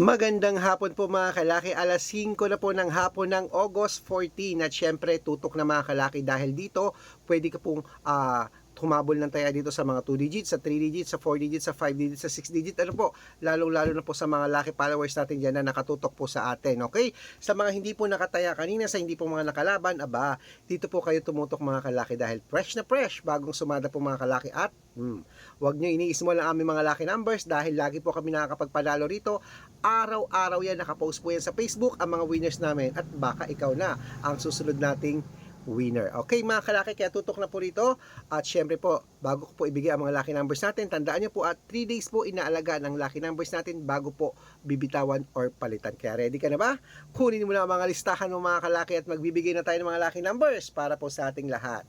Magandang hapon po mga kalaki. Alas 5 na po ng hapon ng August 14 at syempre tutok na mga kalaki dahil dito pwede ka pong ah, humabol ng taya dito sa mga 2 digits, sa 3 digits, sa 4 digits, sa 5 digits, sa 6 digits. Ano po, lalong-lalo na po sa mga lucky followers natin dyan na nakatutok po sa atin. Okay? Sa mga hindi po nakataya kanina, sa hindi po mga nakalaban, aba, dito po kayo tumutok mga kalaki dahil fresh na fresh, bagong sumada po mga kalaki at hmm, Huwag nyo iniis mo lang aming mga lucky numbers dahil lagi po kami nakakapagpadalo rito. Araw-araw yan, nakapost po yan sa Facebook ang mga winners namin at baka ikaw na ang susunod nating winner. Okay mga kalaki, kaya tutok na po rito. At syempre po, bago ko po ibigay ang mga lucky numbers natin, tandaan nyo po at 3 days po inaalagaan ang lucky numbers natin bago po bibitawan or palitan. Kaya ready ka na ba? Kunin mo na ang mga listahan ng mga kalaki at magbibigay na tayo ng mga lucky numbers para po sa ating lahat.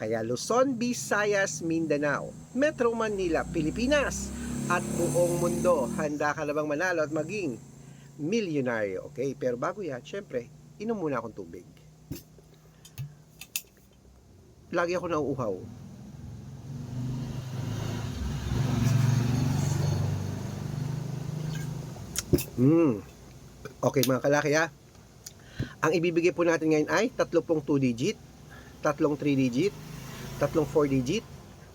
Kaya Luzon, Visayas, Mindanao, Metro Manila, Pilipinas, at buong mundo. Handa ka na bang manalo at maging milyonaryo? Okay, pero bago yan, syempre, inom muna akong tubig. Lagi ako nauuhaw. Hmm. Okay mga kalaki ha. Ang ibibigay po natin ngayon ay tatlo pong 2 digit, tatlong 3 digit, tatlong 4 digit,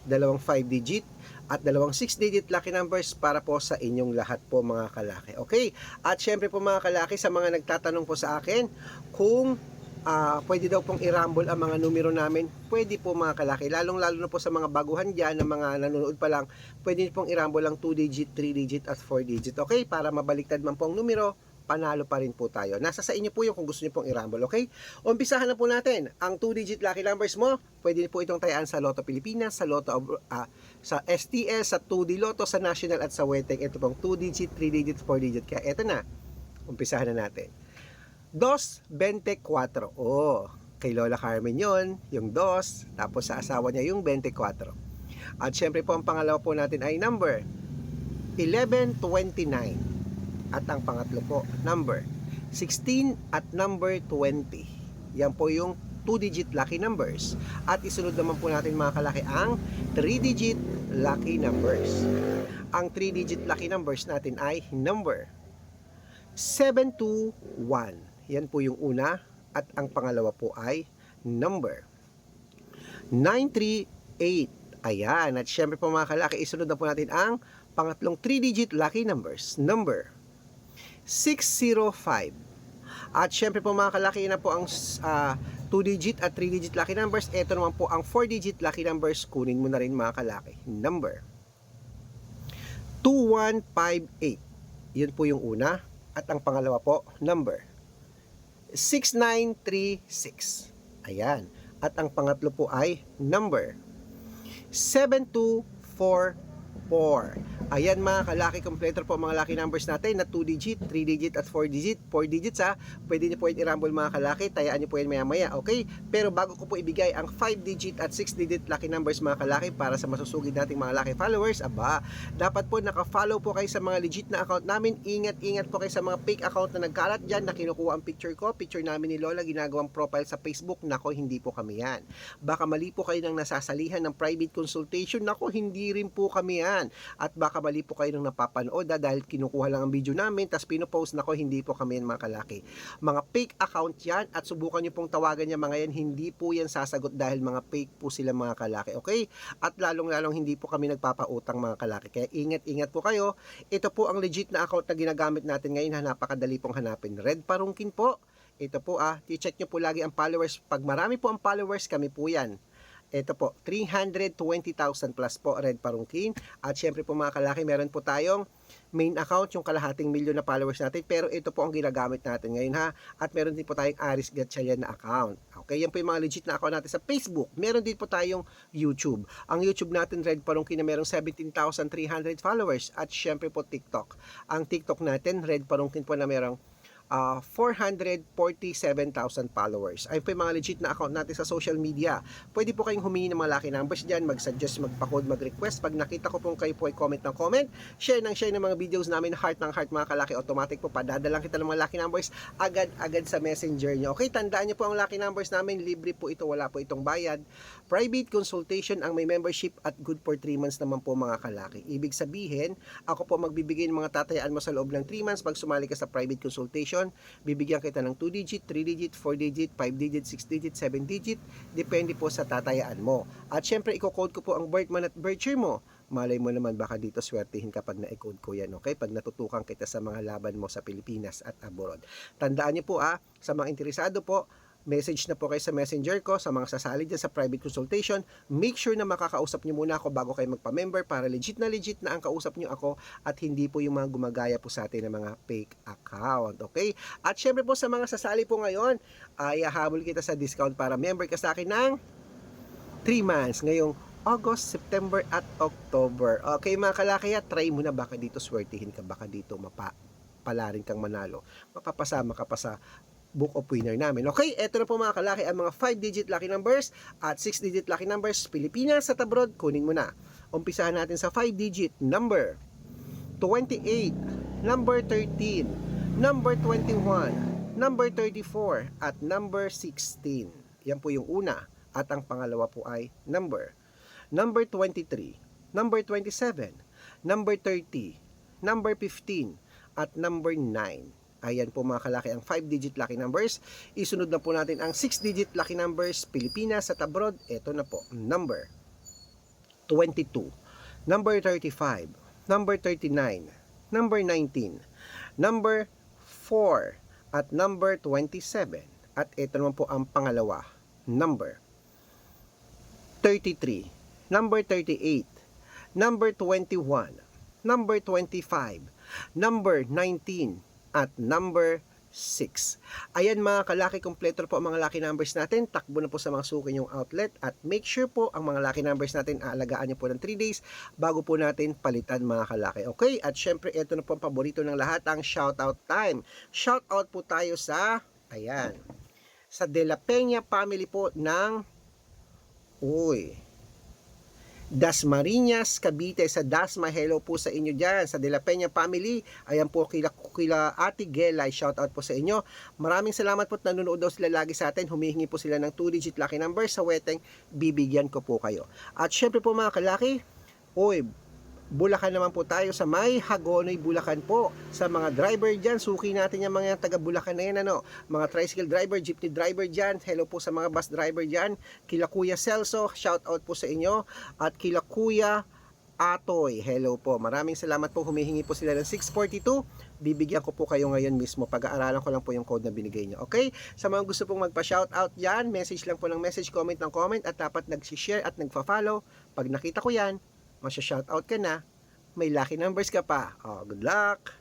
dalawang 5 digit, at dalawang 6 digit lucky numbers para po sa inyong lahat po mga kalaki. Okay? At syempre po mga kalaki sa mga nagtatanong po sa akin kung ah, pwede daw pong i-rumble ang mga numero namin, pwede po mga kalaki. Lalong lalo na po sa mga baguhan dyan, na mga nanonood pa lang, pwede pong i-rumble ang 2 digit, 3 digit at 4 digit. Okay? Para mabaliktad man po ang numero, panalo pa rin po tayo. Nasa sa inyo po yung kung gusto niyo pong i-rumble, okay? Umpisahan na po natin. Ang 2-digit lucky numbers mo, pwede po itong tayaan sa Lotto Pilipinas, sa Lotto Abro- ah, sa STS, sa 2D Lotto, sa National at sa Weteng. Ito pong 2-digit, 3-digit, 4-digit. Kaya ito na. Umpisahan na natin. 2.24. Oh, kay Lola Carmen yon yung 2, tapos sa asawa niya yung 24. At syempre po ang pangalawa po natin ay number 1129. At ang pangatlo po, number 16 at number 20. Yan po yung 2-digit lucky numbers. At isunod naman po natin mga kalaki ang 3-digit lucky numbers. Ang 3-digit lucky numbers natin ay number 721. Yan po yung una. At ang pangalawa po ay number 938. Ayan. At syempre po mga kalaki, isunod na po natin ang pangatlong 3-digit lucky numbers. Number 605. At syempre po mga kalaki na po ang 2-digit at 3-digit lucky numbers. Ito naman po ang 4-digit lucky numbers. Kunin mo na rin mga kalaki. Number 2158. Yun po yung una. At ang pangalawa po, number 6936. Ayan. At ang pangatlo po ay number 7244. Ayan mga kalaki completer po mga lucky numbers natin na 2 digit, 3 digit at 4 digit. 4 digits ha. Pwede niyo po yan i-rumble mga kalaki. Tayaan niyo po yan maya maya. Okay? Pero bago ko po ibigay ang 5 digit at 6 digit lucky numbers mga kalaki para sa masusugid nating mga lucky followers, aba, dapat po naka-follow po kayo sa mga legit na account namin. Ingat-ingat po kayo sa mga fake account na nagkalat dyan na kinukuha ang picture ko. Picture namin ni Lola, ginagawang profile sa Facebook. Nako, hindi po kami yan. Baka mali po kayo ng nasasalihan ng private consultation. Nako, hindi rin po kami yan. At baka mali po kayo ng napapanood ah, dahil kinukuha lang ang video namin tapos pinopost nako hindi po kami yan mga kalaki. Mga fake account yan at subukan nyo pong tawagan niya mga yan hindi po yan sasagot dahil mga fake po sila mga kalaki. Okay? At lalong lalong hindi po kami nagpapautang mga kalaki. Kaya ingat-ingat po kayo. Ito po ang legit na account na ginagamit natin ngayon. Napakadali pong hanapin. Red Parungkin po. Ito po ah, i-check nyo po lagi ang followers. Pag marami po ang followers, kami po yan. Ito po, 320,000 plus po Red Parungkin. At syempre po mga kalaki, meron po tayong main account, yung kalahating milyon na followers natin. Pero ito po ang ginagamit natin ngayon ha. At meron din po tayong Aris Gatchalian na account. Okay, yan po yung mga legit na account natin sa Facebook. Meron din po tayong YouTube. Ang YouTube natin, Red Parungkin, na merong 17,300 followers. At syempre po TikTok. Ang TikTok natin, Red Parungkin po na merong ah, 447,000 followers. Ayun po yung mga legit na account natin sa social media. Pwede po kayong humingi ng mga lucky numbers dyan, mag-suggest, magpa-code, mag-request. Pag nakita ko pong kayo po ay comment ng comment, share ng share ng mga videos namin, heart ng heart mga kalaki, automatic po padadalang kita ng mga lucky numbers agad-agad sa messenger nyo. Okay, tandaan nyo po ang lucky numbers namin, libre po ito, wala po itong bayad. Private consultation ang may membership at good for 3 months naman po mga kalaki. Ibig sabihin, ako po magbibigay ng mga tatayaan mo sa loob ng 3 months pag sumali ka sa private consultation. Bibigyan kita ng 2 digit, 3 digit, 4 digit, 5 digit, 6 digit, 7 digit. Depende po sa tatayaan mo. At syempre, i-code ko po ang birth month at birth year mo. Malay mo naman baka dito swertihin kapag na-code ko yan, okay? Pag natutukan kita sa mga laban mo sa Pilipinas at abroad. Tandaan niyo po ah, sa mga interesado po, message na po kayo sa messenger ko, sa mga sasali dyan sa private consultation, make sure na makakausap niyo muna ako bago kayo magpa-member para legit na legit na ang kausap niyo ako at hindi po yung mga gumagaya po sa atin ng mga fake account, okay? At syempre po sa mga sasali po ngayon, ay hahabol kita sa discount para member ka sa akin ng 3 months ngayong August, September at October. Okay mga kalakaya, try mo na baka dito swertihin ka, baka dito mapa palarin kang manalo. Mapapasama ka pa sa book of winner namin. Okay, eto na po mga kalaki ang mga 5-digit lucky numbers at 6-digit lucky numbers Pilipinas at abroad, kunin mo na. Umpisahan natin sa 5-digit number 28, number 13, number 21, number 34 at number 16. Yan po yung una at ang pangalawa po ay number number 23, number 27, number 30, number 15 at number 9. Ayan po mga kalaki ang 5-digit lucky numbers. Isunod na po natin ang 6-digit lucky numbers Pilipinas at abroad. Ito na po, number 22, number 35, number 39, number 19, number 4, at number 27. At ito naman po ang pangalawa, number 33, number 38, number 21, number 25, number 19, at number 6. Ayan mga kalaki, kompleto po ang mga lucky numbers natin. Takbo na po sa mga suki yung outlet at make sure po ang mga lucky numbers natin aalagaan nyo po ng 3 days bago po natin palitan mga kalaki. Okay? At syempre, ito na po ang paborito ng lahat, ang shoutout time. Shoutout po tayo sa, ayan, sa De La Peña family po ng, uy, Dasmariñas, Cavite sa Dasma. Hello po sa inyo dyan, sa De La Peña family. Ayan po, kila, kila Ate Gelay, shout out po sa inyo. Maraming salamat po at nanonood daw sila lagi sa atin. Humihingi po sila ng 2-digit lucky number sa weteng bibigyan ko po kayo. At syempre po mga kalaki, uy, Bulacan naman po tayo sa May Hagonoy, Bulacan po. Sa mga driver dyan, suki natin yung mga taga Bulacan na yan, ano. Mga tricycle driver, jeepney driver dyan. Hello po sa mga bus driver dyan. Kila Kuya Celso, shout out po sa inyo. At kila Kuya Atoy, hello po. Maraming salamat po. Humihingi po sila ng 642. Bibigyan ko po kayo ngayon mismo. Pag-aaralan ko lang po yung code na binigay nyo. Okay? Sa mga gusto pong magpa-shoutout yan, message lang po ng message, comment ng comment at dapat nag-share at nagfa-follow. Pag nakita ko yan, masya-shoutout ka na, may lucky numbers ka pa. Oh, good luck!